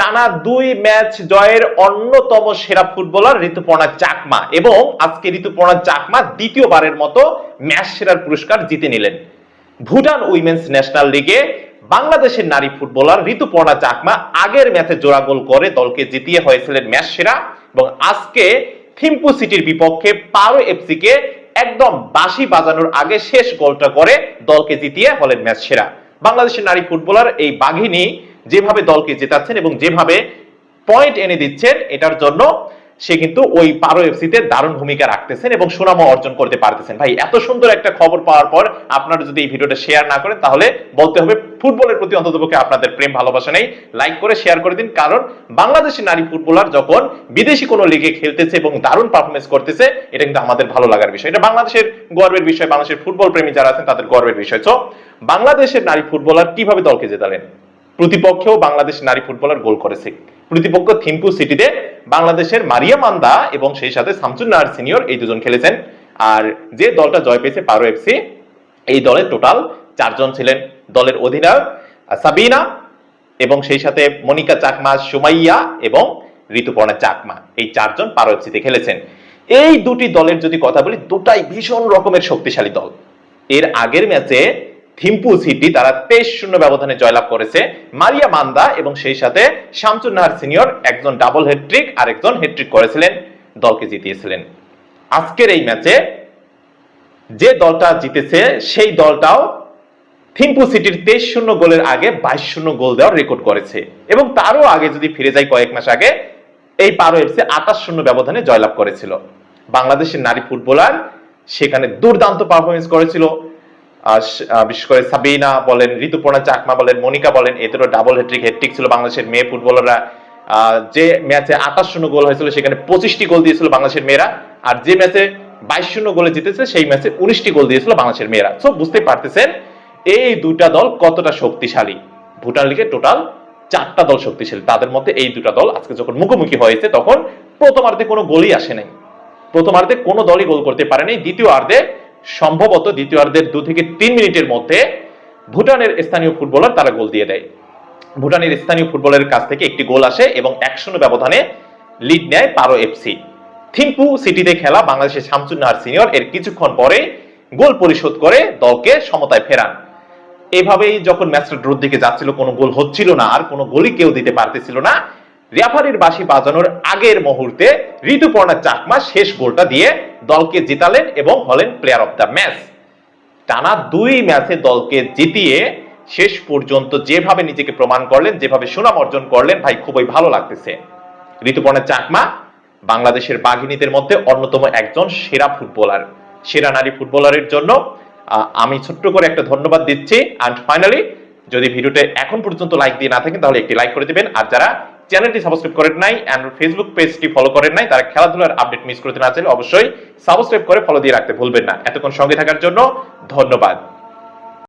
টানা দুই ম্যাচ জয়ের অন্যতম সেরা ফুটবলার ঋতুপর্ণা চাকমা এবং আজকে ঋতুপর্ণা চাকমা দ্বিতীয়বারের মতো ম্যাচ সেরার পুরস্কার জিতে নিলেন। ভুটান উইমেন্স ন্যাশনাল লিগে বাংলাদেশের নারী ফুটবলার ঋতুপর্ণা চাকমা আগের ম্যাচে জোড়া গোল করে দলকে জিতিয়ে হয়েছিলেন ম্যাচ সেরা এবং আজকে থিম্পু সিটির বিপক্ষে পারো এফসি কে একদম বাঁশি বাজানোর আগে শেষ গোলটা করে দলকে জিতিয়ে হলেন ম্যাচ সেরা। বাংলাদেশের নারী ফুটবলার এই বাঘিনী যেভাবে দলকে জেতাচ্ছেন এবং যেভাবে পয়েন্ট এনে দিচ্ছেন, এটার জন্য সে কিন্তু ওই পারো এফসিতে দারুণ ভূমিকা রাখতেছেন এবং সুনামও অর্জন করতে পারতেছেন। ভাই, এত সুন্দর একটা খবর পাওয়ার পর আপনারা যদি এই ভিডিওটা শেয়ার না করেন, তাহলে বলতে হবে ফুটবলের প্রতি অন্ততপক্ষে আপনাদের প্রেম ভালোবাসা নেই। লাইক করে শেয়ার করে দিন, কারণ বাংলাদেশের নারী ফুটবলার যখন বিদেশি কোনো লিগে খেলতেছে এবং দারুণ পারফরমেন্স করতেছে, এটা কিন্তু আমাদের ভালো লাগার বিষয়। এটা বাংলাদেশের গর্বের বিষয়, বাংলাদেশের ফুটবল প্রেমী যারা আছেন, তাদের গর্বের বিষয়। তো বাংলাদেশের নারী ফুটবলার কীভাবে দলকে জেতালেন? প্রতিপক্ষেও বাংলাদেশ নারী ফুটবলার গোল করেছে। প্রতিপক্ষ থিম্পু সিটিতে বাংলাদেশের মারিয়া মান্দা এবং সেই সাথে শামসুন নাহার সিনিয়র এই দুজন খেলেছেন। আর যে দলটা জয় পেয়েছে পারো এফসি এই দলে টোটাল চারজন ছিলেন দলের অধিনায়ক সাবিনা এবং সেই সাথে মনিকা চাকমা, সুমাইয়া এবং ঋতুপর্ণা চাকমা। এই চারজন পারো এফসিতে খেলেছেন। এই দুটি দলের যদি কথা বলি, দুটাই ভীষণ রকমের শক্তিশালী দল। এর আগের ম্যাচে থিম্পু সিটি তারা তেইশ শূন্য ব্যবধানে জয়লাভ করেছে। মারিয়া মান্দা এবং সেই সাথে শামসুন নাহার সিনিয়র একজন ডাবল হেডট্রিক আর একজন হেডট্রিক করেছিলেন, দলকে জিতিয়েছিলেন। আজকের এই ম্যাচে যে দলটা জিতেছে, সেই দলটাও থিম্পু সিটির তেইশ শূন্য গোলের আগে বাইশ শূন্য গোল দেওয়ার রেকর্ড করেছে। এবং তারও আগে যদি ফিরে যায় কয়েক মাস আগে, এই পারো এফসি আঠাশ শূন্য ব্যবধানে জয়লাভ করেছিল। বাংলাদেশের নারী ফুটবলার সেখানে দুর্দান্ত পারফরমেন্স করেছিল। বিশেষ করে সাবিনা বলেন, ঋতুপর্ণা চাকমা বলেন, মনিকা বলেন এদেরও ডাবল হেট্রিক হেট্রিক ছিল বাংলাদেশের মেয়ে ফুটবলাররা। যে ম্যাচে আঠাশ শূন্য গোল হয়েছিল, সেখানে পঁচিশটি গোল দিয়েছিল বাংলাদেশের মেয়েরা। আর যে ম্যাচে বাইশ শূন্য গোলে জিতেছে, সেই ম্যাচে উনিশটি গোল দিয়েছিল বাংলাদেশের মেয়েরা। বুঝতে পারতেছেন, এই দুটা দল কতটা শক্তিশালী? ভুটান লিগে টোটাল চারটা দল শক্তিশালী। তাদের মধ্যে এই দুটা দল আজকে যখন মুখোমুখি হয়েছে, তখন প্রথমার্ধে কোনো গোলই আসে নাই। প্রথমার্ধে কোনো দলই গোল করতে পারেনি। দ্বিতীয় সম্ভবত দ্বিতীয় অর্ধের দু থেকে তিন মিনিটের মধ্যে ভুটানের স্থানীয় ফুটবলার তারা গোল দিয়ে দেয়। ভুটানের স্থানীয় ফুটবলের কাছ থেকে একটি গোল আসে এবং এক শূন্য ব্যবধানে লিড নেয় পারো এফসি থিম্পু সিটিতে খেলা বাংলাদেশের শামসুন নাহার সিনিয়র। এর কিছুক্ষণ পরে গোল পরিশোধ করে দলকে সমতায় ফেরান। এভাবেই যখন ম্যাচটা ড্রোর দিকে যাচ্ছিল, কোনো গোল হচ্ছিল না, আর কোনো গোলই কেউ দিতে পারতেছিল না। রেফারির বাসি বাজানোর আগের মুহূর্তে ঋতুপর্ণা চাকমা শেষ গোলটা দিয়ে দলকে জিতালেন এবং হলেন প্লেয়ার অফ দ্য ম্যাচ টানা দুই ম্যাচে দলকে জিতিয়ে শেষ পর্যন্ত যেভাবে নিজেকে প্রমাণ করলেন, যেভাবে সুনাম অর্জন করলেন, ভাই, খুবই ভালো লাগতেছে। ঋতুপর্ণা চাকমা বাংলাদেশের বাঘিনীদের মধ্যে অন্যতম একজন সেরা ফুটবলার। সেরা নারী ফুটবলারের জন্য আমি ছোট্ট করে একটা ধন্যবাদ দিচ্ছি। অ্যান্ড ফাইনালি যদি ভিডিওটা এখন পর্যন্ত লাইক দিয়ে না থাকেন, তাহলে একটি লাইক করে দিবেন। আর যারা চ্যানেলটি সাবস্ক্রাইব করেন নাই অ্যান্ড ফেসবুক পেজটি ফলো করেন নাই, তারা খেলাধুলার আপডেট মিস করতে না চাইলে অবশ্যই সাবস্ক্রাইব করে ফলো দিয়ে রাখতে ভুলবেন না। এতক্ষণ সঙ্গে থাকার জন্য ধন্যবাদ।